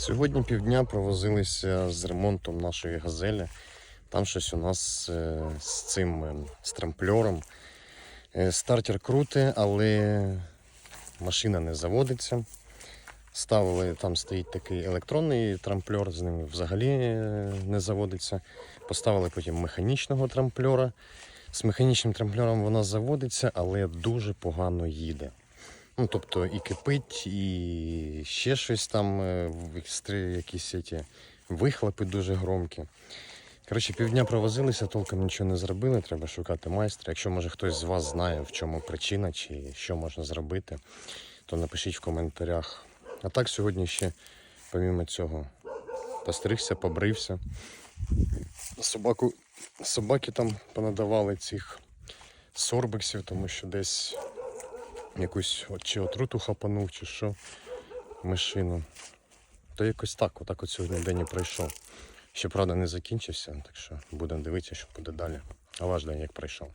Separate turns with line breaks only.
Сьогодні півдня провозилися з ремонтом нашої газелі. Там щось у нас е, з цим е, з. Е, Стартер крути, але машина не заводиться. Ставили, там стоїть такий електронний трампльор, з ним взагалі не заводиться. Поставили потім механічного трампльора. З механічним трампльором вона заводиться, але дуже погано їде. Ну, тобто і кипить, і ще щось там, е, якісь ці вихлопи дуже громкі. Коротше, півдня провозилися, толком нічого не зробили, треба шукати майстра. Якщо може хтось з вас знає, в чому причина чи що можна зробити, то напишіть в коментарях. А так сьогодні ще, помімо цього, постригся, побрився. Собаку, собаки там понадавали цих сорбексів, тому що десь якусь чи отруту хапанув, чи що мишину. То якось так, отак от сьогодні день і пройшов. Ще правда не закінчився, так що будемо дивитися, що буде далі. А ваш день як пройшов.